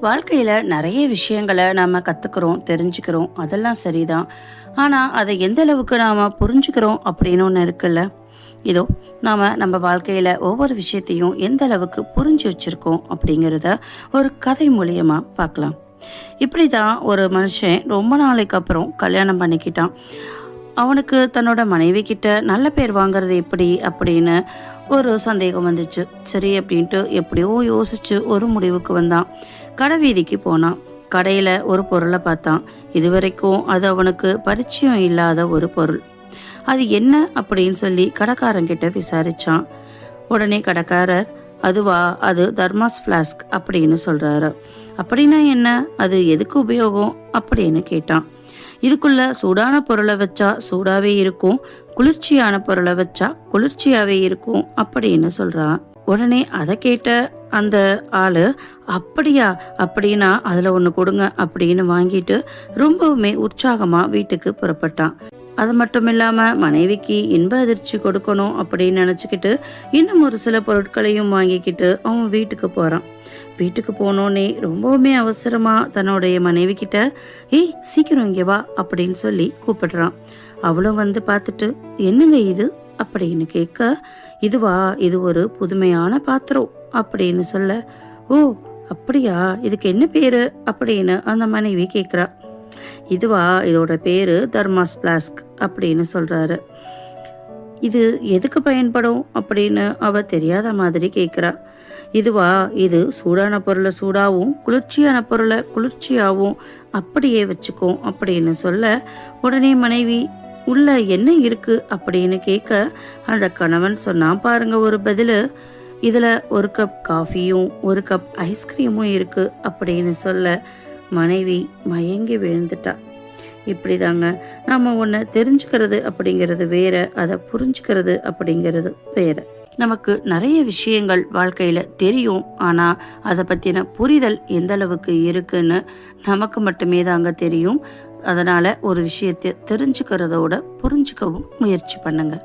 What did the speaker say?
வாழ்க்கையில் நிறைய விஷயங்களை நாம் கற்றுக்குறோம் தெரிஞ்சுக்கிறோம். அதெல்லாம் சரிதான். ஆனால் அதை எந்த அளவுக்கு நாம் புரிஞ்சுக்கிறோம் அப்படின்னு ஒன்று இருக்குல்ல? இதோ நாம் நம்ம வாழ்க்கையில் ஒவ்வொரு விஷயத்தையும் எந்த அளவுக்கு புரிஞ்சு வச்சுருக்கோம் அப்படிங்கிறத ஒரு கதை மூலியமாக பார்க்கலாம். இப்படி தான் ஒரு மனுஷன் ரொம்ப நாளைக்கு அப்புறம் கல்யாணம் பண்ணிக்கிட்டான். அவனுக்கு தன்னோட மனைவி கிட்ட நல்ல பேர் வாங்குறது எப்படி அப்படின்னு ஒரு சந்தேகம் வந்துச்சு. சரி அப்படின்ட்டு எப்படியோ யோசிச்சு ஒரு முடிவுக்கு வந்தான். கடை வீதிக்கு போனான். கடையில் ஒரு பொருளை பார்த்தான். இதுவரைக்கும் அது அவனுக்கு பரிச்சயம் இல்லாத ஒரு பொருள். அது என்ன அப்படின்னு சொல்லி கடைக்காரங்கிட்ட விசாரிச்சான். உடனே கடைக்காரர் அதுவா? அது தர்மாஸ் ஃப்ளாஸ்க் அப்படின்னு சொல்றாரு. அப்படின்னா என்ன? அது எதுக்கு உபயோகம்? அப்படின்னு கேட்டான். இதுக்குள்ள சூடான பொருளை வச்சா சூடாவே இருக்கும் குளிர்ச்சியான பொருளை வச்சா குளிர்ச்சியாவே இருக்கும் அப்படின்னு சொல்றான். உடனே அதை கேட்ட அந்த ஆளு அப்படியா அப்படின்னா அதுல ஒன்று கொடுங்க அப்படின்னு வாங்கிட்டு ரொம்பவுமே உற்சாகமா வீட்டுக்கு புறப்பட்டான். அது மட்டும் இல்லாமல் மனைவிக்கு இன்ப அதிர்ச்சி கொடுக்கணும் அப்படின்னு நினச்சிக்கிட்டு இன்னும் ஒரு சில பொருட்களையும் வாங்கிக்கிட்டு அவன் வீட்டுக்கு போகிறான் வீட்டுக்கு போனோன்னே ரொம்பவுமே அவசரமாக தன்னுடைய மனைவி கிட்ட ஏய் சீக்கிரம் இங்கே வா அப்படின்னு சொல்லி கூப்பிடுறான். அவளும் வந்து பார்த்துட்டு என்னங்க இது? அப்படின்னு கேட்க இதுவா இது ஒரு புதுமையான பாத்திரம் அப்படின்னு சொல்ல ஓ அப்படியா? இதுக்கு என்ன பேர்? அப்படின்னு அந்த மனைவி கேட்குறா. இதுவா? இதோட பேரு தர்மாஸ் பிளாஸ்க் அப்படின்னு சொல்றாரு. இது எதுக்கு பயன்படும் அப்படின்னு அவ தெரியாத மாதிரி கேட்குறா இதுவா? இது சூடான பொருளை சூடாகவும் குளிர்ச்சியான பொருளை குளிர்ச்சியாகவும் அப்படியே வச்சுக்கும் அப்படின்னு சொல்ல உடனே மனைவி உள்ள என்ன இருக்கு? அப்படின்னு கேட்க அந்த கணவன் சொன்னான் பாருங்க ஒரு பதில் இதுல ஒரு கப் காஃபியும் ஒரு கப் ஐஸ்கிரீமும் இருக்கு அப்படின்னு சொல்ல மனைவி மயங்கி விழுந்துட்டா. இப்படிதாங்க நாம ஒன்று தெரிஞ்சுக்கிறது அப்படிங்கிறது வேற அதை புரிஞ்சுக்கிறது அப்படிங்கிறது வேற. நமக்கு நிறைய விஷயங்கள் வாழ்க்கையில் தெரியும். ஆனால் அதை பற்றின புரிதல் எந்த அளவுக்கு இருக்குன்னு நமக்கு மட்டுமே தாங்க தெரியும். அதனால் ஒரு விஷயத்தை தெரிஞ்சுக்கிறதோட புரிஞ்சுக்கவும் முயற்சி பண்ணுங்க.